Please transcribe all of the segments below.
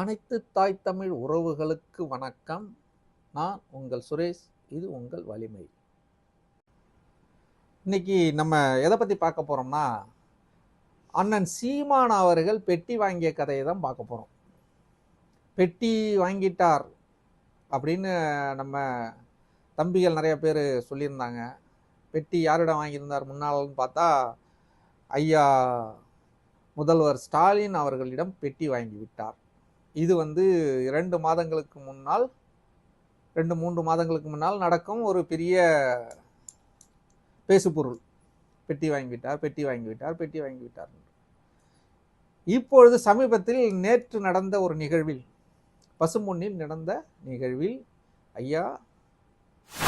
அனைத்து தாய் தமிழ் உறவுகளுக்கு வணக்கம். நான் உங்கள் சுரேஷ் இது உங்கள் வலிமை. இன்னைக்கு நம்ம எதை பற்றி பார்க்க போகிறோம்னா அண்ணன் சீமான் அவர்கள் பெட்டி வாங்கிய கதையை தான் பார்க்க போகிறோம் பெட்டி வாங்கிட்டார் அப்படின்னு நம்ம தம்பிகள் நிறைய பேர் சொல்லியிருந்தாங்க. பெட்டி யாரிடம் வாங்கியிருந்தார் முன்னாள்னு பார்த்தா ஐயா முதல்வர் ஸ்டாலின் அவர்களிடம் பெட்டி வாங்கி விட்டார். இது வந்து இரண்டு மாதங்களுக்கு முன்னால் ரெண்டு மூன்று மாதங்களுக்கு முன்னால் நடக்கும் ஒரு பெரிய பேசுபொருள். பெட்டி வாங்கிவிட்டார் பெட்டி வாங்கிவிட்டார் பெட்டி வாங்கிவிட்டார் இப்பொழுது சமீபத்தில் நேற்று நடந்த ஒரு நிகழ்வில் பசும்பொன்னில் நடந்த நிகழ்வில் ஐயா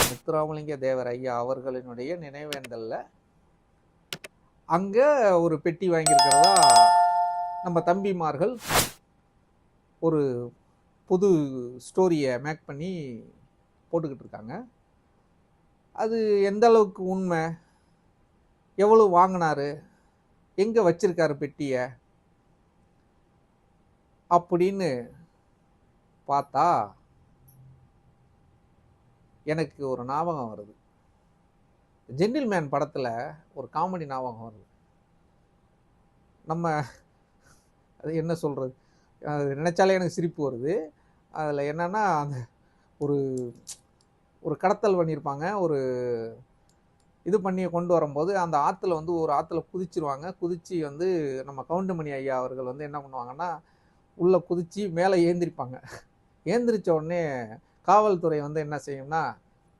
முத்துராமலிங்க தேவர் ஐயா அவர்களினுடைய நினைவேந்தல்ல. அங்கே ஒரு பெட்டி வாங்கியிருக்கிறதா? நம்ம தம்பிமார்கள் ஒரு புது ஸ்டோரியை மேக் பண்ணி போட்டுக்கிட்டு இருக்காங்க. அது எந்த அளவுக்கு உண்மை? எவ்வளோ வாங்கினாரு? எங்கே வச்சிருக்காரு பெட்டியை? அப்படின்னு பார்த்தா எனக்கு ஒரு ஞாபகம் வருது. ஜென்டில்மேன் படத்தில் ஒரு காமெடி ஞாபகம் வருது. நம்ம அது என்ன சொல்கிறது அது நினச்சாலே எனக்கு சிரிப்பு வருது. அதில் என்னென்னா அந்த ஒரு ஒரு கடத்தல் பண்ணியிருப்பாங்க ஒரு இது பண்ணி கொண்டு வரும்போது அந்த ஆற்றுல வந்து ஒரு ஆற்றுல குதிச்சிருவாங்க. குதிச்சு வந்து நம்ம கவுண்டமணி ஐயா அவர்கள் வந்து என்ன பண்ணுவாங்கன்னா உள்ளே குதித்து மேலே ஏந்திரிப்பாங்க. ஏந்திரிச்ச உடனே காவல்துறை வந்து என்ன செய்யும்னா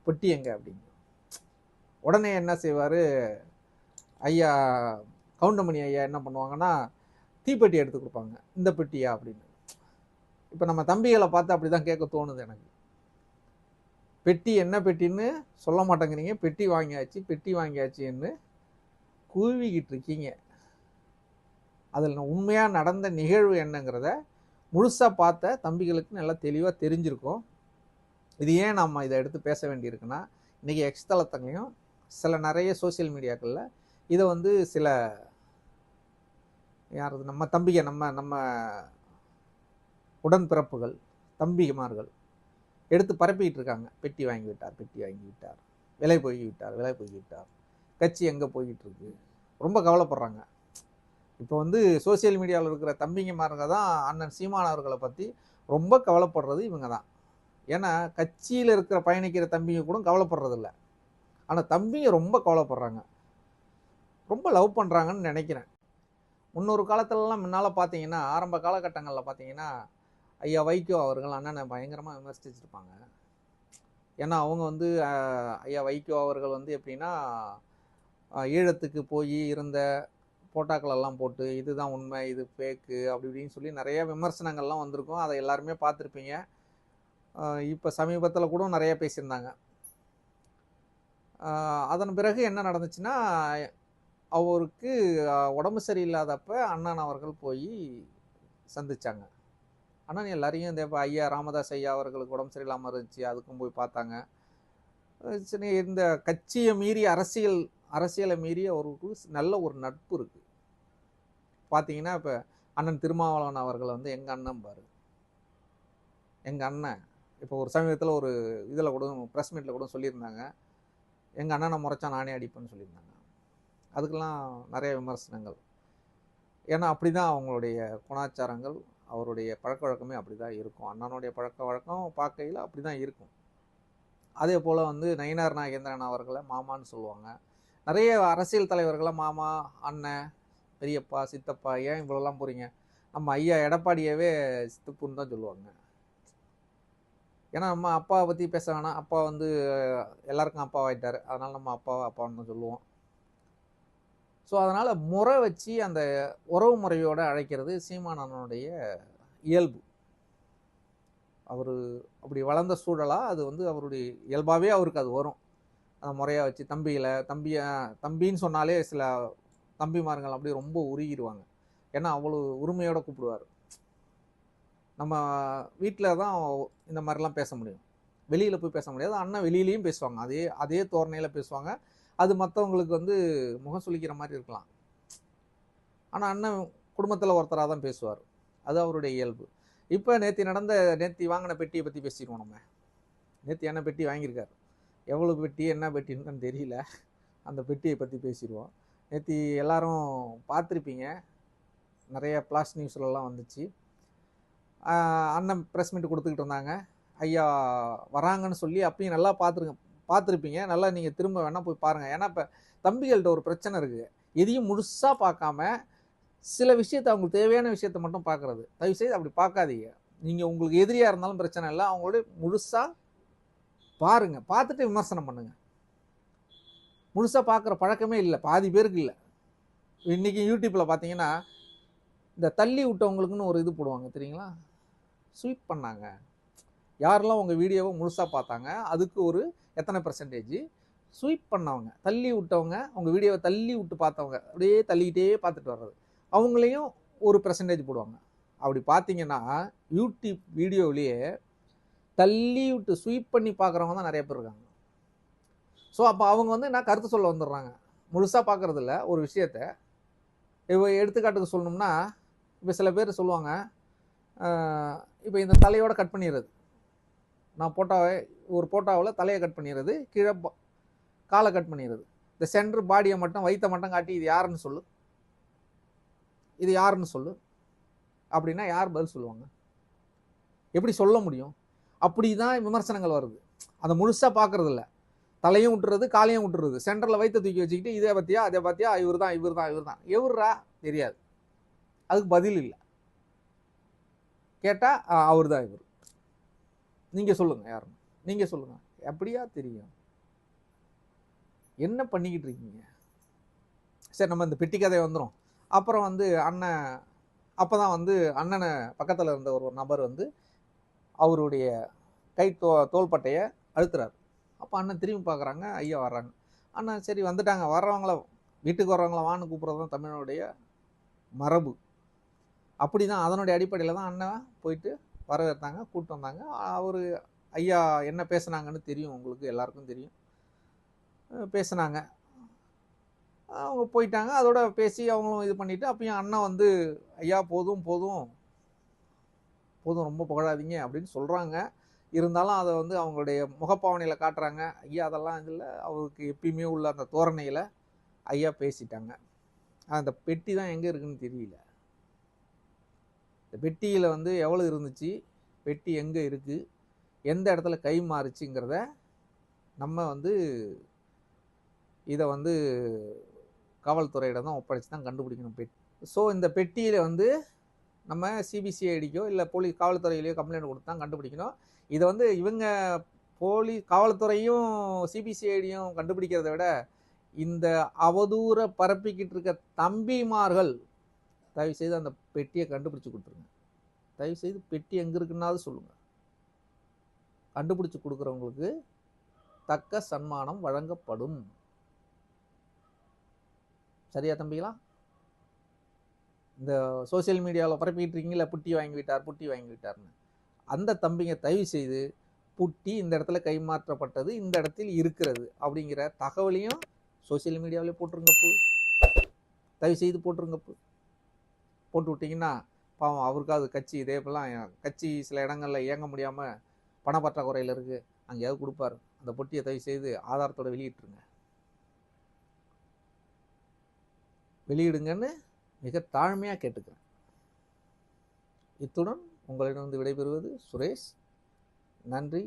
பெட்டி எங்க? அப்படின்னு. உடனே என்ன செய்வார்? ஐயா கவுண்டமணி ஐயா என்ன பண்ணுவாங்கன்னா தீப்பெட்டி எடுத்து கொடுப்பாங்க. இந்த பெட்டியா அப்படின்னு. இப்போ நம்ம தம்பிகளை பார்த்து அப்படி தான் கேட்க தோணுது எனக்கு. பெட்டி என்ன பெட்டின்னு சொல்ல மாட்டேங்கிறீங்க. பெட்டி வாங்கியாச்சு பெட்டி வாங்கியாச்சுன்னு கூவிக்கிட்டு இருக்கீங்க. அதில் உண்மையாக நடந்த நிகழ்வு என்னங்கிறத முழுசாக பார்த்த தம்பிகளுக்கு நல்லா தெளிவாக தெரிஞ்சிருக்கும். இது ஏன் நம்ம இதை எடுத்து பேச வேண்டியிருக்குன்னா இன்றைக்கி எக்ஸ்தலத்தங்களையும் சில நிறைய சோசியல் மீடியாக்களில் இதை வந்து சில யார் நம்ம தம்பிக நம்ம நம்ம உடன்பிறப்புகள் தம்பிமார்கள். எடுத்து பரப்பிக்கிட்டு இருக்காங்க பெட்டி வாங்கி விட்டார் பெட்டி வாங்கி விட்டார். விலை போய்விட்டார் விலை போய் விட்டார். கட்சி எங்கே போய்கிட்டு இருக்கு ரொம்ப கவலைப்படுறாங்க. இப்போ வந்து சோசியல் மீடியாவில் இருக்கிற தம்பிங்கமாருங்க தான் அண்ணன் சீமான் அவர்களை பற்றி ரொம்ப கவலைப்படுறது இவங்க தான். ஏன்னா கட்சியில் இருக்கிற பயணிக்கிற தம்பிங்க கூட கவலைப்படுறதில்ல. ஆனால் தம்பிங்க ரொம்ப கவலைப்படுறாங்க. ரொம்ப லவ் பண்ணுறாங்கன்னு நினைக்கிறேன். முன்னொரு காலத்துலலாம் முன்னால் பார்த்தீங்கன்னா ஆரம்ப காலகட்டங்களில் பார்த்தீங்கன்னா ஐயா வைகோ அவர்கள் அண்ணனை பயங்கரமாக விமர்சிச்சிருப்பாங்க. ஏன்னா அவங்க வந்து ஐயா வைகோ அவர்கள் வந்து எப்படின்னா ஈழத்துக்கு போய் இருந்த போட்டாக்கள் எல்லாம் போட்டு இதுதான் உண்மை இது ஃபேக்கு அப்படி இப்படின்னு சொல்லி நிறைய விமர்சனங்கள்லாம் வந்திருக்கும். அதை எல்லாருமே பார்த்துருப்பீங்க. இப்போ சமீபத்தில் கூட நிறைய பேசியிருந்தாங்க. அதன் பிறகு என்ன நடந்துச்சுன்னா அவருக்கு உடம்பு சரியில்லாதப்ப அண்ணன் அவர்கள் போய் சந்திச்சாங்க. அண்ணன் எல்லாரையும் இந்த இப்ப ஐயா ராமதாஸ் ஐயா அவர்களுக்கு உடம்பு சரியில்லாமல் இருந்துச்சு அதுக்கும் போய் பார்த்தாங்க. சரி இந்த கட்சியை மீறி அரசியல் அரசியலை மீறி அவருக்கு நல்ல ஒரு நட்பு இருக்குது பார்த்தீங்கன்னா இப்போ அண்ணன் திருமாவளவன் அவர்களை வந்து எங்கள் அண்ணன் பாரு. எங்கள் அண்ணன் இப்போ ஒரு சமீபத்தில் ஒரு இதில் கூட ப்ரெஸ் மீட்டில் கூட சொல்லியிருந்தாங்க. எங்கள் அண்ணனை முறைச்சா நானே அடிப்பேன்னு சொல்லியிருந்தாங்க. அதுக்கெல்லாம் நிறைய விமர்சனங்கள். ஏன்னா அப்படி தான் அவங்களுடைய குணாச்சாரங்கள் அவருடைய பழக்க வழக்கமே அப்படி தான் இருக்கும். அண்ணனுடைய பழக்க வழக்கம் பார்க்கையில் அப்படி தான் இருக்கும். அதே போல் வந்து நயினார் நாகேந்திரன் அவர்களை மாமான்னு சொல்லுவாங்க. நிறைய அரசியல் தலைவர்களை மாமா அண்ணன் பெரியப்பா சித்தப்பா ஏன் இவ்வளோலாம் போகிறீங்க நம்ம ஐயா எடப்பாடியவே சித்துப்புன்னு தான் சொல்லுவாங்க. ஏன்னா நம்ம அப்பாவை பற்றி பேச வேணாம். அப்பா வந்து எல்லாருக்கும் அப்பாவாயிட்டார். அதனால் நம்ம அப்பாவை அப்பான்னு தான் சொல்லுவோம். ஸோ அதனால் முறை வச்சு அந்த உறவு முறையோடு அழைக்கிறது சீமானனுடைய இயல்பு. அவர் அப்படி வளர்ந்த சூழலாக அது வந்து அவருடைய இயல்பாகவே அவருக்கு அது வரும். அந்த முறையாக வச்சு தம்பியில் தம்பியை தம்பின்னு சொன்னாலே சில தம்பிமார்கள் அப்படியே ரொம்ப உருகிடுவாங்க ஏன்னா அவ்வளோ உரிமையோடு கூப்பிடுவார். நம்ம வீட்டில் தான் இந்த மாதிரிலாம் பேச முடியும். வெளியில் போய் பேச முடியாது. அண்ணன் வெளியிலையும் பேசுவாங்க. அதே அதே தோரணையில் பேசுவாங்க. அது மற்றவங்களுக்கு வந்து முகம் சுளிக்கிற மாதிரி இருக்கலாம். ஆனால் அண்ணன் குடும்பத்தில் ஒருத்தராக தான் பேசுவார். அது அவருடைய இயல்பு. இப்போ நேற்று நடந்த நேத்தி வாங்கின பெட்டியை பற்றி பேசிடுவோம் நம்ம. நேற்று என்ன பெட்டி வாங்கியிருக்காரு. எவ்வளோ பெட்டி என்ன பெட்டின்னு தெரியல. அந்த பெட்டியை பற்றி பேசிடுவோம் நேற்று எல்லாரும் பார்த்துருப்பீங்க. நிறைய பிளாஸ் நியூஸ்லலாம் வந்துச்சு. அண்ணன் ப்ரெஸ் மீட் கொடுத்துக்கிட்டு இருந்தாங்க. ஐயா வராங்கன்னு சொல்லி அப்பயும் நல்லா பார்த்துருங்க பார்த்துருப்பீங்க. நல்லா நீங்கள் திரும்ப வேணால் போய் பாருங்கள் ஏன்னா இப்போ தம்பிகள்கிட்ட ஒரு பிரச்சனை இருக்குது எதையும் முழுசாக பார்க்காம சில விஷயத்தை அவங்களுக்கு தேவையான விஷயத்தை மட்டும் பார்க்குறது. தயவுசெய்து அப்படி பார்க்காதீங்க. நீங்கள் உங்களுக்கு எதிரியாக இருந்தாலும் பிரச்சனை இல்லை. அவங்களோட முழுசாக பாருங்கள் பார்த்துட்டு விமர்சனம் பண்ணுங்கள் முழுசாக பார்க்குற பழக்கமே இல்லை. பாதி பேருக்கு இல்லை. இன்றைக்கி யூடியூப்பில் பார்த்தீங்கன்னா இந்த தள்ளி விட்டவங்களுக்குன்னு ஒரு இது போடுவாங்க. தெரியுங்களா? ஸ்வீப் பண்ணாங்க. யாரெல்லாம் உங்கள் வீடியோவை முழுசாக பார்த்தாங்க அதுக்கு ஒரு எத்தனை பர்சன்டேஜ் ஸ்வீப் பண்ணவங்க தள்ளி விட்டவங்க அவங்க வீடியோவை தள்ளி விட்டு பார்த்தவங்க அப்படியே தள்ளிக்கிட்டே பார்த்துட்டு வர்றது. அவங்களையும் ஒரு பர்சன்டேஜ் போடுவாங்க. அப்படி பார்த்தீங்கன்னா யூடியூப் வீடியோவிலேயே தள்ளி விட்டு ஸ்வீப் பண்ணி பார்க்குறவங்க தான் நிறைய பேர் இருக்காங்க. ஸோ அப்போ அவங்க வந்து என்ன கருத்து சொல்ல வந்துடுறாங்க? முழுசாக பார்க்குறதில்ல ஒரு விஷயத்த. இப்போ எடுத்துக்காட்டுக்கு சொல்லணும்னா இப்போ சில பேர் சொல்லுவாங்க இப்போ இந்த தலையோட கட் பண்ணிடுறது. நான் போட்டோவை ஒரு போட்டோவில் தலையை கட் பண்ணிடுறது கீழே காலை கட் பண்ணிடுறது. இந்த சென்டர் பாடியை மட்டும் வைத்த மட்டும் காட்டி இது யாருன்னு சொல்லு. இது யாருன்னு சொல்லு. அப்படின்னா யார் பதில் சொல்லுவாங்க? எப்படி சொல்ல முடியும்? அப்படி தான் விமர்சனங்கள் வருது. அதை முழுசாக பார்க்குறதில்ல. தலையும் விட்டுறது காலையும் விட்டுறது சென்டரில் வைத்த தூக்கி வச்சுக்கிட்டு இதை பற்றியா அதை பற்றியா இவர் தான் இவர் தான் இவர் தான் எவர்ரா தெரியாது. அதுக்கு பதில் இல்லை. கேட்டால் அவர் தான் இவர். நீங்கள் சொல்லுங்கள் யாருன்னு. நீங்கள் சொல்லுங்கள் எப்படியா தெரியும்? என்ன பண்ணிக்கிட்டு இருக்கீங்க? சரி நம்ம இந்த பெட்டி கதை வந்துடும் அப்புறம் வந்து அண்ணன் அப்போ தான் வந்து அண்ணனை பக்கத்தில் இருந்த ஒரு நபர் வந்து அவருடைய கை தோ தோள்பட்டையை அழுத்துறாரு. அப்போ அண்ணன் திரும்பி பார்க்குறாங்க ஐயா வர்றாங்க. அண்ணன் சரி வந்துட்டாங்க. வர்றவங்கள வீட்டுக்கு வர்றவங்கள வான்னு கூப்பிட்றது தான் தமிழனுடைய மரபு. அப்படி தான் அதனுடைய அடிப்படையில் தான் அண்ணன் போயிட்டு வரவேற்றாங்க கூப்பிட்டு வந்தாங்க. அவர் ஐயா என்ன பேசுனாங்கன்னு தெரியும் உங்களுக்கு எல்லாருக்கும் தெரியும். பேசுனாங்க. அவங்க போயிட்டாங்க. அதோட பேசி அவங்களும் இது பண்ணிவிட்டு அப்பயும் அண்ணன் வந்து ஐயா போதும் போதும். போதும் ரொம்ப புகழாதீங்க அப்படின்னு சொல்கிறாங்க இருந்தாலும் அதை வந்து அவங்களுடைய முகப்பாவனையில் காட்டுறாங்க. ஐயா அதெல்லாம் இதில் அவருக்கு எப்பயுமே உள்ள அந்த தோரணையில் ஐயா பேசிட்டாங்க. அந்த பெட்டி தான் எங்கே இருக்குன்னு தெரியல. இந்த பெட்டியில் வந்து எவ்வளோ இருந்துச்சு? பெட்டி எங்கே இருக்குது எந்த இடத்துல கை மாறுச்சுங்கிறத நம்ம வந்து இதை வந்து காவல்துறையிடம் தான் ஒப்படைச்சு தான் கண்டுபிடிக்கணும் பெட்டி ஸோ இந்த பெட்டியில் வந்து நம்ம சிபிசிஐடிக்கோ இல்லை போலீஸ் காவல்துறையிலையோ கம்ப்ளைண்ட் கொடுத்து தான் கண்டுபிடிக்கணும். இதை வந்து இவங்க போலீஸ் காவல்துறையும் சிபிசிஐடியும் கண்டுபிடிக்கிறத விட இந்த அவதூற பரப்பிக்கிட்டு இருக்க தம்பிமார்கள் தயவு செய்து அந்த பெட்டியை கண்டுபிடிச்சி கொடுத்துருங்க. தயவு செய்து பெட்டி எங்கே இருக்குன்னாவது சொல்லுங்கள் கண்டுபிடிச்சி கொடுக்குறவங்களுக்கு தக்க சன்மானம் வழங்கப்படும். சரியா தம்பிகளா? இந்த சோஷியல் மீடியாவில் பரப்பிட்டு இருக்கீங்களா புட்டி வாங்கி விட்டார் புட்டி வாங்கிவிட்டார்னு அந்த தம்பிங்க தயவு செய்து புட்டி இந்த இடத்துல கைமாற்றப்பட்டது இந்த இடத்தில் இருக்கிறது அப்படிங்கிற தகவலையும் சோஷியல் மீடியாவிலே போட்டுருங்கப்பு. தயவு செய்து போட்டுருங்கப்பு. போட்டு விட்டிங்கன்னா பாவம் அவருக்காவது கட்சி இதே போலாம் கட்சி சில இடங்களில் இயங்க முடியாமல் பணப்பற்றாக்குறையில் இருக்குது அங்கேயாவது கொடுப்பாரு. அந்த பொட்டியை தயவு செய்து ஆதாரத்தோட வெளியிட்டுருங்க. வெளியிடுங்கன்னு மிக தாழ்மையாக கேட்டுக்கிறேன். இத்துடன் உங்களிடம் வந்து விடைபெறுவது சுரேஷ். நன்றி.